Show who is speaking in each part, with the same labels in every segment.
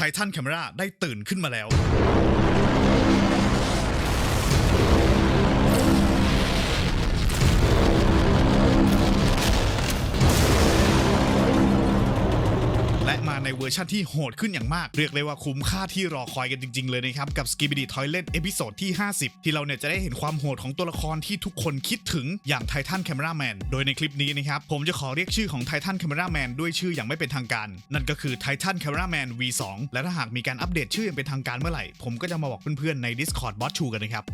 Speaker 1: ไททันแคมราได้ตื่นขึ้นมาแล้ว ในเวอร์ชันที่โหดขึ้นอย่างมาก เรียกเลยว่าคุ้มค่าที่รอคอยกันจริง ๆ เลยนะครับ กับ s k i b i d y Toilet เอพิโซดที่ 50 ที่เราเนี่ยจะได้เห็นความโหดของตัวละครที่ทุกคนคิดถึงอย่างไททันแคมราแมนโดยในคลิปนี้นะครับ ผมจะขอเรียกชื่อของไททันแคมราแมนด้วยชื่ออย่างไม่เป็นทางการ นั่นก็คือไททันแคมราแมน V2 และถ้าหากมีการอัปเดตชื่ออย่างเป็นทางการเมื่อไหร่ผมก็จะมาบอกเพื่อนๆใน Discord Bot 2กันนะครับ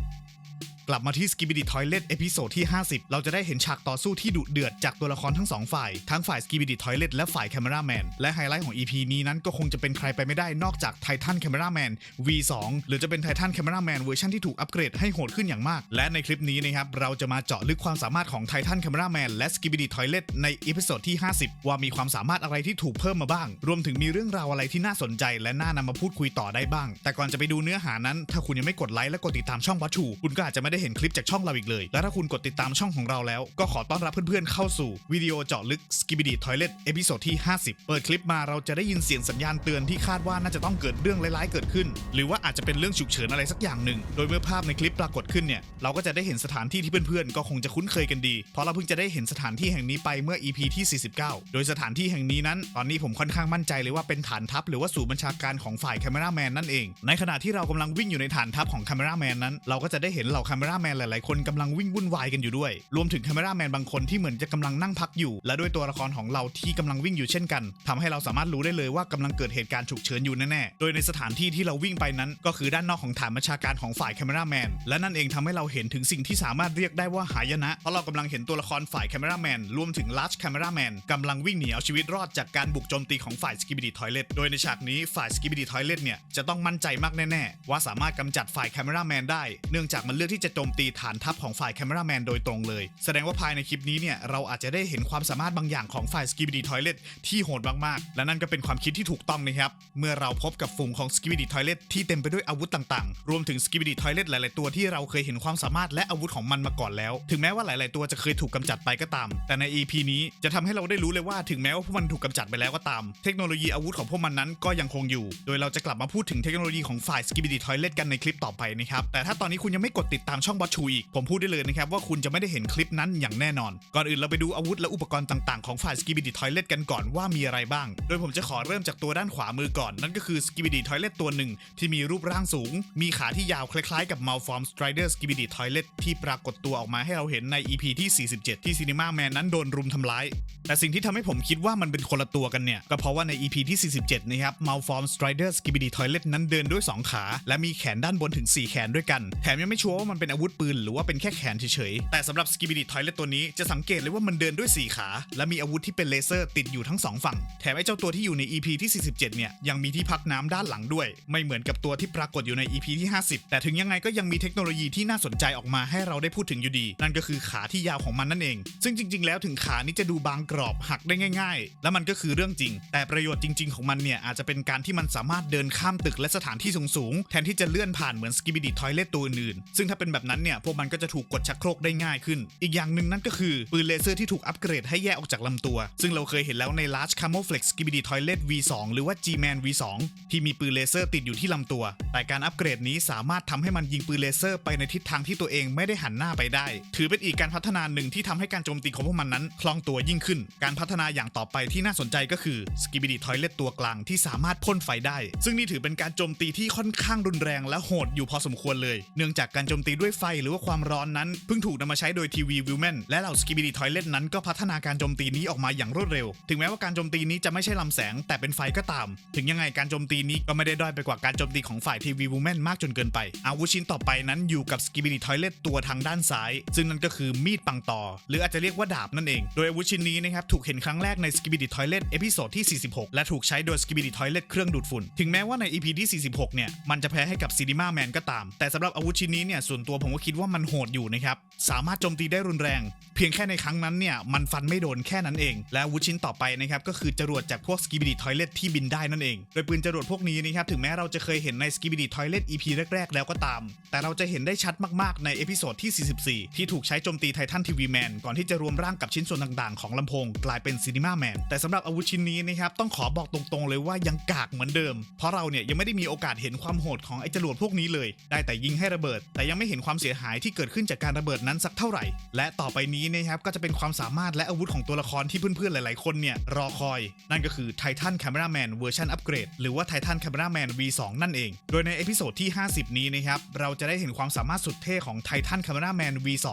Speaker 1: กลับมาที่ Skibidi Toilet เอพิโซดที่ 50 เราจะได้เห็นฉากต่อสู้ที่ดุเดือดจากตัวละครทั้งสองฝ่าย ทั้งฝ่าย Skibidi Toilet และฝ่าย Cameraman และไฮไลท์ของ EP นี้นั้นก็คงจะเป็นใครไปไม่ได้นอกจาก Titan Cameraman V2 หรือจะเป็น Titan Cameraman เวอร์ชันที่ถูกอัปเกรดให้โหดขึ้นอย่างมาก และในคลิปนี้นะครับเราจะมาเจาะลึกความสามารถของ Titan Cameraman และ Skibidi Toilet ในเอพิโซดที่ 50 ว่ามีความสามารถอะไรที่ถูกเพิ่มมาบ้าง รวมถึงมีเรื่องราวอะไรที่น่าสนใจ และน่านำมาพูดคุยต่อได้บ้าง แต่ก่อนจะไปดูเนื้อหานั้น ถ้าคุณยังไม่กดไลค์และกดติดตามช่องวัตชูคุณก็อาจจะไม่ได้เห็นคลิปจากช่องเราอีกเลย และถ้าคุณกดติดตามช่องของเราแล้ว ก็ขอต้อนรับเพื่อนๆเข้าสู่วิดีโอเจาะลึก Skibidi Toilet เอพิโซดที่ 50 เปิดคลิปมาเราจะได้ยินเสียงสัญญาณเตือนที่คาดว่าน่าจะต้องเกิดเรื่องร้ายๆเกิดขึ้น หรือว่าอาจจะเป็นเรื่องฉุกเฉินอะไรสักอย่างหนึ่ง โดยเมื่อภาพในคลิปปรากฏขึ้นเนี่ยเราก็จะได้เห็นสถานที่ที่เพื่อนๆก็คงจะคุ้นเคยกันดี เพราะเราเพิ่งจะได้เห็นสถานที่แห่งนี้ไปเมื่อ EP ที่ 49 โดยสถานที่แห่งนี้นั้น ตอนนี้ผมค่อนข้างมั่นใจเลยว่าเป็นฐานทัพหรือว่าศูนย์บัญชาการของฝ่ายแคมราแมนนั่นเอง ในขณะที่เรากำลังวิ่งอยู่ในฐานทัพของแคมราแมนนั้น เราก็จะได้เห็นเหล่าแคมราแมนหลายๆ คนกำลังวิ่งวุ่นวายกันอยู่ด้วย รวมถึงแคมราแมนบางคนที่เหมือนจะกำลังนั่งพักอยู่ และด้วยตัวละครของเราที่กำลังวิ่งอยู่เช่นกันทำให้เราสามารถรู้ได้เลยว่ากำลังเกิดเหตุการณ์ฉุกเฉินอยู่แน่ๆ โดยในสถานที่ที่เราวิ่งไปนั้น ก็คือด้านนอกของฐานบัญชาการของฝ่ายแคมราแมนและนั่นเองทำให้เราเห็นถึงสิ่งที่สามารถเรียกได้ว่าหายนะ เพราะเรากำลังเห็นตัวละครฝ่ายแคมราแมนรวมถึงลัชแคมราแมนกำลังวิ่งหนีเอาชีวิตรอดจากการบุกโจมตีของฝ่ายสกิบิดีทอยเลตโดยในฉากนี้ฝ่ายสกิบิดีทอยเลตเนี่ยจะต้องมั่นใจมากแน่ๆ ว่าสามารถกำจัดฝ่ายแคมราแมนได้ เนื่องจากมันเลือกที่จะโจมตีฐานทัพของฝ่ายแคมราแมนโดยตรงเลย แสดงว่าภายในคลิปนี้เนี่ยเราอาจจะได้เห็นความสามารถบางอย่างของฝ่ายสกิบิดีทอยเลตที่โหดมากๆ และนั่นก็เป็นความคิดที่ถูกต้องนะครับ เมื่อเราพบกับฝูงของสกิบิดีทอยเลตที่เต็มไปด้วยอาวุธต่างๆ รวมถึงสกิบิดีทอยเลตหลายๆตัวที่เราเคยเห็นความสามารถและอาวุธของมันมาก่อนแล้ว ถึงแม้ว่าหลาย ๆ ตัวจะเคยถูกกำจัดไปก็ตาม แต่ใน EP นี้จะทำให้เราได้รู้เลยว่าถึงแม้ว่าพวกมันถูกกำจัดไปแล้วก็ตาม เทคโนโลยีอาวุธของพวกมันนั้นก็ยังคงอยู่ โดยเราจะกลับมาพูดถึงเทคโนโลยีของฝ่ายสกิบิดีทอยเลตกันในคลิปต่อไปนะครับแต่ถ้าตอนนี้คุณยังไม่กดติดตามช่องบอชูอีก ผมพูดได้เลยนะครับว่าคุณจะไม่ได้เห็นคลิปนั้นอย่างแน่นอน ก่อนอื่นเราไปดูอาวุธและอุปกรณ์ต่างๆของฝ่ายสกิบิดีทอยเลตกันก่อนว่ามีอะไรบ้าง โดยผมจะขอเริ่มจากตัวด้านขวามือก่อน นั่นก็คือสกิบิดีทอยเลตตัวหนึ่งที่มีรูปร่างสูง มีขาที่ยาวคล้ายๆกับ Malform Strider Skibidi Toilet ที่ปรากฏตัวออกมาให้เราเห็นใน EP ที่ 47 ที่ Cinema Man นั้นโดนรุมทำร้าย แต่สิ่งที่ทำให้ผมคิดว่ามันเป็นคนละตัวกันเนี่ย ก็เพราะว่าใน EP ที่ 47 นะครับ Malform Strider Skibidi Toilet นั้นเดินด้วย 2 ขา และมีแขนด้านบนถึง 4 แขนด้วยกัน แถมยังไม่ชัวร์ว่ามันเป็นอาวุธปืนหรือว่าเป็นแค่แขนเฉยๆ แต่สำหรับ Skibidi Toilet ตัวนี้จะสังเกตเลยว่ามันเดินด้วย 4 ขา และมีอาวุธที่เป็นเลเซอร์ติดอยู่ทั้งสองฝั่ง แถมไอ้เจ้าตัวที่อยู่ใน EP ที่ 47 เนี่ยยังมีที่พักน้ำด้านหลังด้วย ไม่เหมือนกับตัวที่ปรากฏอยู่ใน EP ที่ 50 แต่ถึงยังไงก็ยังมีเทคโนโลยีที่น่าสนใจออกมาให้เราได้พูดถึงอยู่ดี นั่นก็คือขาที่ยาวของมันนั่นเอง ซึ่งจริง ๆ แล้วถึงขานี้จะดูบางกรอบหักได้ง่าย ๆ แล้วมันก็คือเรื่องจริง แต่ประโยชน์จริง ๆ ของมันเนี่ยอาจจะเป็นการที่มันสามารถเดินข้ามตึกและสถานที่สูงๆแทนที่จะเลื่อนผ่านเหมือนสกิบิดิทอยเลตตัวอื่นๆซึ่งถ้าเป็นแบบนั้นเนี่ยพวกมันก็จะถูกกดชักโครกได้ง่ายขึ้น อีกอย่างหนึ่งนั่นก็คือปืนเลเซอร์ที่ถูกอัปเกรดให้แยกออกจากลำตัว ซึ่งเราเคยเห็นแล้วใน Large Camouflex Skibidi Toilet V2 หรือว่า G-Man V2 ที่มีปืนเลเซอร์ติดอยู่ที่ลำตัว แต่การอัปเกรดนี้สามารถทำให้มันยิงปืนเลเซอร์ไปในทิศทางที่ตัวเองไม่ได้หันหน้าไปได้ ถือเป็นอีกการพัฒนาหนึ่งที่ทำให้การโจมตีของพวกมันนั้นคล่องตัวยิ่งขึ้น การพัฒนาอย่างต่อไปที่น่าสนใจก็คือ Skibidi Toilet ตัวกลางที่สามารถพ่นไฟได้ ซึ่งนี่ถือเป็นการโจมตีที่ค่อนข้างรุนแรงและโหดอยู่พอสมควรเลย เนื่องจากการโจมตีด้วยไฟหรือว่าความร้อนนั้นเพิ่งถูกนำมาใช้โดยทีวีวิลแมนและเหล่า Skibidi Toilet นั้นก็พัฒนาการโจมตีนี้ออกมาอย่างรวดเร็ว ถึงแม้ว่าการโจมตีนี้จะไม่ใช่ลำแสง แต่เป็นไฟก็ตาม ถึงยังไงการโจมตีนี้ก็ไม่ได้ด้อยไปกว่าการโจมตีของฝ่ายทีวีวิลแมนมากจนเกินไป อาวุธชิ้นต่อไปนั้นอยู่กับ Skibidi Toilet ตัวทางด้านซ้าย ซึ่งนั่นก็คือมีดปังตอหรืออาจจะเรียกว่าดาบนั่นเอง โดยอาวุธชิ้นนี้นะครับถูกเห็นครั้งแรกใน Skibidi Toilet เอพิโซดที่ 46 และถูกใช้โดย Skibidi Toilet เครื่องดูดฝุ่น ถึงแม้ว่าใน EP ที่ 46 เนี่ยมันจะแพ้ให้กับ Cinema Man ก็ตาม แต่สำหรับอาวุธชิ้นนี้เนี่ยส่วนตัวตัวผมก็คิดว่ามันโหดอยู่นะครับ สามารถโจมตีได้รุนแรง เพียงแค่ในครั้งนั้นเนี่ย มันฟันไม่โดนแค่นั้นเอง และอาวุธชิ้นต่อไปนะครับ ก็คือจรวดจากพวกสกิบิดีทอยเลตที่บินได้นั่นเอง โดยปืนจรวดพวกนี้นะครับ ถึงแม้เราจะเคยเห็นในสกิบิดีทอยเลต EP แรก ๆ แล้วก็ตาม แต่เราจะเห็นได้ชัดมากๆในเอพิโซดที่ 44 ที่ถูกใช้โจมตีไททันทีวีแมนก่อนที่จะรวมร่างกับชิ้นส่วนต่างๆ ของลำโพงกลายเป็นซีนิมาแมนแต่สำหรับอาวุธชิ้นนี้นะครับต้องขอบอกตรงๆ เลยว่ายังกากเหมือนเดิม เพราะเราเนี่ยยังไม่ได้มีโอกาสเห็นความโหดของไอ้จรวดพวกนี้เลย ได้แต่ยิงให้ระเบิด แต่ยังไม่เห็นความเสียหายที่เกิดขึ้นจากการระเบิดนั้นสักเท่าไหร่ และต่อไปนี้นะครับก็จะเป็นความสามารถและอาวุธของตัวละครที่เพื่อนๆหลายๆคนเนี่ยรอคอย นั่นก็คือไททันแคม e r a แมนเวอร์ชันอัปเกรดหรือว่าไททันแคม e r a แมน V2 นั่นเอง โดยในเอพิโซดที่ 50 นี้นะครับเราจะได้เห็นความสามารถสุดเท่ของไททันแคม e r a แมน V2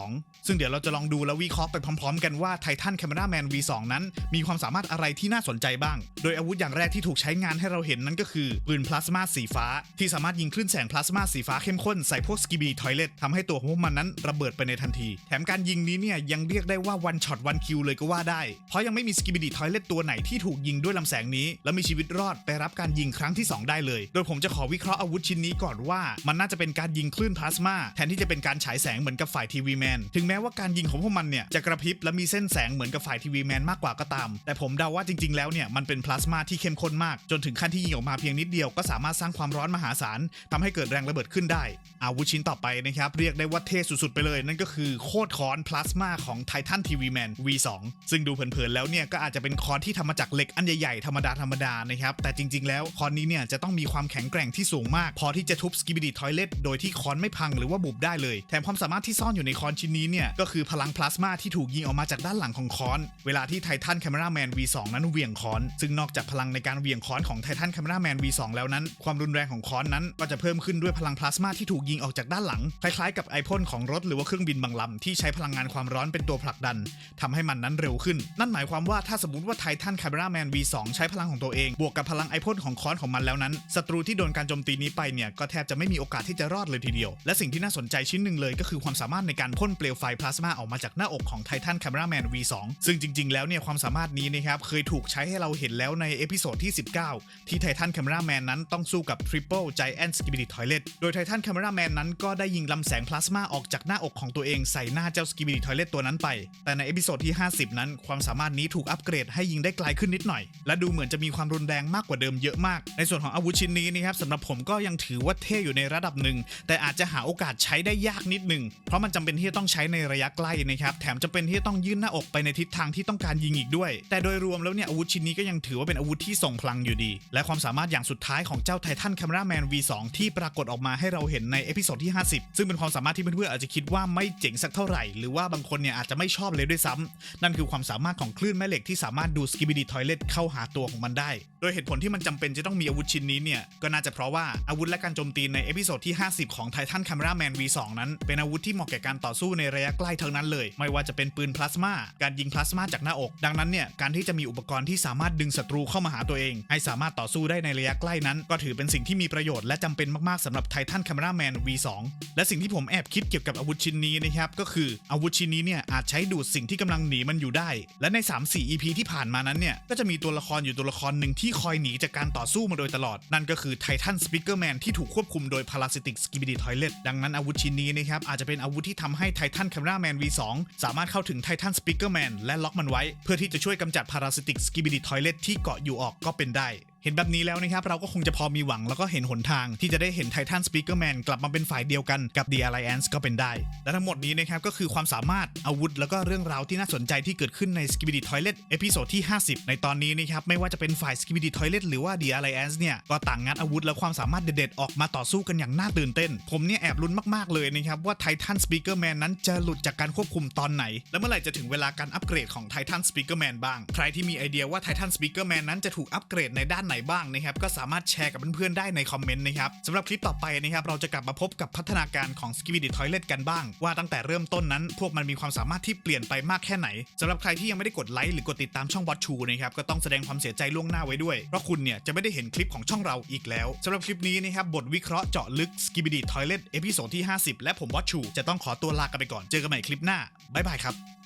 Speaker 1: ซึ่งเดี๋ยวเราจะลองดูและวิเคราะห์ไปพร้อม ๆ กันว่าไททันแคม e r a แมน V2 นั้นมีความสามารถอะไรที่น่าสนใจบ้าง โดยอาวุธอย่างแรกที่ถูกใช้งานให้เราเห็นนั่นก็คือปืนพลาสมาสีฟ้า ที่สามารถยิงคลื่นแสงพลาสมาสีฟ้าเข้มข้นใส่พวกสกิบีทอยเลตทำให้ตัวของพวกมันนั้นระเบิดไปในทันที แถมการยิงนี้เนี่ยยังเรียกได้ว่าวันช็อตวันคิวเลยก็ว่าได้ เพราะยังไม่มีสกิบิดีทอยเลตตัวไหนที่ถูกยิงด้วยลำแสงนี้ และมีชีวิตรอดไปรับการยิงครั้งที่ 2 ได้เลย โดยผมจะขอวิเคราะห์อาวุธชิ้นนี้ก่อนว่า มันน่าจะเป็นการยิงคลื่นพลาสมาแทนที่จะเป็นการฉายแสงเหมือนกับฝ่ายทีวีแมนถึงแม้ว่าการยิงของพวกมันเนี่ยจะกระพริบและมีเส้นแสงเหมือนกับฝ่ายทีวีแมนมากกว่าก็ตาม แต่ผมเดาว่าจริง ๆ แล้วเนี่ยมันเป็นพลาสมาที่เข้มข้นมาก จนถึงขั้นที่ยิงออกมาเพียงนิดเดียวก็สามารถสร้างความร้อนมหาศาลทำให้เกิดแรงระเบิดขึ้นได้ อาวุธชิ้นต่อไปนะครับเรียกได้ว่าเท่สุดๆไปเลย นั่นก็คือโคตรคอนพลาสมาของไททันทีวีแมน V2 ซึ่งดูเผินๆแล้วเนี่ยก็อาจจะเป็นคอนที่ทำมาจากเหล็กอันใหญ่ๆธรรมดาธรรมดานะครับแต่จริงๆ แล้วคอนนี้เนี่ยจะต้องมีความแข็งแกร่งที่สูงมาก พอที่จะทุบสกิบิดีทอยเลตโดยที่คอนไม่พังหรือว่าบุบได้เลย แถมความสามารถที่ซ่อนอยู่ในคอนชิ้นนี้เนี่ยก็คือพลังพลาสมาที่ถูกยิงออกมาจากด้านหลังของคอน เวลาที่ไททันแคม e r a แมน V2 นั้นเหวี่ยงคอน ซึ่งนอกจากพลังในการเหวี่ยงคอนของไททันแคม e r a แมน V2 แล้วนั้น ความรุนแรงของคอนนั้นก็จะเพิ่มขึ้นด้วยพลังพลาสมาที่ถูกยิงออกจากด้านหลังคล้ายๆ กับไอพ่นของรถหรือว่าเครื่องบินบางลำที่ใช้พลังงานความร้อนเป็นตัวผลักดันทำให้มันนั้นเร็วขึ้น นั่นหมายความว่าถ้าสมมติว่าไททันแคม e r a แมน V2 ใช้พลังของตัวเอง บวกกับพลังไอพ่นของค้อนของมันแล้วนั้นศัตรูที่โดนการโจมตีนี้ไปเนี่ยก็แทบจะไม่มีโอกาสที่จะรอดเลยทีเดียว และสิ่งที่น่าสนใจชิ้นหนึ่งเลยก็คือความสามารถในการพ่นเปลวไฟพลาสมาออกมาจากหน้าอกของไททันแคม e r a แมน V2 ซึ่งจริง ๆ แล้วเนี่ยความสามารถนี้นะครับเคยถูกใช้ให้เราเห็นแล้วในเอพิโซดที่ 19 ที่ไททันแคม e r a แมนนั้นต้องสู้กับ Triple Giant Skibidi Toilet โดยไททันแคม e r a แมนนั้นก็ได้ยิงลำแสสงพลาสมาออกจากหน้าอกของตัวเองใส่หน้าเจ้า Skibidi Toilet ตัวนั้นไป แต่ในเอพิโซดที่ 50 นั้น ความสามารถนี้ถูกอัปเกรดให้ยิงได้ไกลขึ้นนิดหน่อย และดูเหมือนจะมีความรุนแรงมากกว่าเดิมเยอะมาก ในส่วนของอาวุธชิ้นนี้นะครับสำหรับผมก็ยังถือว่าเท่อยู่ในระดับหนึ่ง แต่อาจจะหาโอกาสใช้ได้ยากนิดหนึ่ง เพราะมันจำเป็นที่จะต้องใช้ในระยะใกล้นะครับ แถมจำเป็นที่จะต้องยื่นหน้าอกไปในทิศทางที่ต้องการยิงอีกด้วย แต่โดยรวมแล้วเนี่ยอาวุธชิ้นนี้ก็ยังถือว่าเป็นอาวุธที่ส่งพลังอยู่ดี และความสามารถอย่างสุดท้ายของเจ้าไททันแคม e r a แมน V2 ที่ปรากฏออกมาให้เราเห็นในเอพิโซดที่ 50 ซึ่งเป็นความสามารถที่เพื่อนๆอาจจะคิดว่าไม่เจ๋งสักเท่าไหร่ หรือว่าบางคนเนี่ยอาจจะไม่ชอบเลยด้วยซ้ำนั่นคือความสามารถของคลื่นแม่เหล็กที่สามารถดูสกิบิดีทอยเลตเข้าหาตัวของมันได้ โดยเหตุผลที่มันจำเป็นจะต้องมีอาวุธชิ้นนี้เนี่ยก็น่าจะเพราะว่าอาวุธและการโจมตีในเอพิโซดที่ 50 ของไททันแคม e r a แมน V2 นั้น เป็นอาวุธที่เหมาะแก่การต่อสู้ในระยะใกล้ทั้งนั้นเลย ไม่ว่าจะเป็นปืนพลาสมาการยิงพลาสมาจากหน้าอก ดังนั้นเนี่ยการที่จะมีอุปกรณ์ที่สามารถดึงศัตรูเข้ามาหาตัวเอง ให้สามารถต่อสู้ได้ในระยะใกล้นั้น ก็ถือเป็นสิ่งที่มีประโยชน์และจำเป็นมากๆสำหรับไททันแคม e r a แมน V2 และสิ่งที่ผมแอบคิดเกี่ยวกับอาวุธชิ้นนี้นะครับก็คืออาวุธชิ้นนี้เนี่ยอาจใช้ดูดสิ่งที่กำลังหนีมันอยู่ได้ และใน 3-4 EP ที่ผ่านมานั้นเนี่ยก็จะมีตัวละครอยู่ตัวละครหนึ่งที่คอยหนีจากการต่อสู้มาโดยตลอด นั่นก็คือไททันสปิเกอร์แมนที่ถูกควบคุมโดยพาราซิติกสกิบิดีทอยเลตดังนั้นอาวุธชิ้นนี้นะครับอาจจะเป็นอาวุธที่ทำให้ไททันแคม e r a แมน V2 สามารถเข้าถึงไททันสปิเกอร์แมนและล็อกมันไว้ เพื่อที่จะช่วยกำจัดพาราซิติกสกิบิดีทอยเลตที่เกาะอยู่ออกก็เป็นได้ เห็นแบบนี้แล้วนะครับ เราก็คงจะพอมีหวังแล้วก็เห็นหนทางที่จะได้เห็นไททันสปีกเกอร์แมนกลับมาเป็นฝ่ายเดียวกันกับ The Alliance ก็เป็นได้ และทั้งหมดนี้นะครับก็คือความสามารถอาวุธแล้วก็เรื่องราวที่น่าสนใจที่เกิดขึ้นใน Skibidi Toilet เอพิโซดที่ 50 ในตอนนี้นะครับไม่ว่าจะเป็นฝ่าย Skibidi Toilet หรือว่า The Alliance เนี่ยก็ต่างงัดอาวุธและความสามารถเด็ดๆออกมาต่อสู้กันอย่างน่าตื่นเต้น ผมเนี่ยแอบลุ้นมากๆเลยนะครับว่าไททันสปีกเกอร์แมนนั้นจะหลุดจากการควบคุมตอนไหน และเมื่อไหร่จะถึงเวลาการอัปเกรดของไททันสปีกเกอร์แมนบ้างใครที่มีไอเดียว่าไททันสปีกเกอร์แมนนั้นจะถูกอัปเกรดในด้านไหนบ้างนะครับ ก็สามารถแชร์กับเพื่อนๆได้ในคอมเมนต์นะครับสำหรับคลิปต่อไปนะครับเราจะกลับมาพบกับพัฒนาการของ s k i b i d y Toilet กันบ้าง ว่าตั้งแต่เริ่มต้นนั้น พวกมันมีความสามารถที่เปลี่ยนไปมากแค่ไหนสำหรับใครที่ยังไม่ได้กดไลค์หรือกดติดตามช่อง Watch ชูนะครับก็ต้องแสดงความเสียใจล่วงหน้าไว้ด้วยเพราะคุณเนี่ยจะไม่ได้เห็นคลิปของช่องเราอีกแล้วสำหรับคลิปนี้นะครับบทวิเคราะห์เจาะลึก s k i b i d y Toilet เอพิโซดที่ 50 และผม Watch ชูจะต้องขอตัวลากันไปก่อนเจอกันใหม่คลิปหน้าบ๊ายบายครับ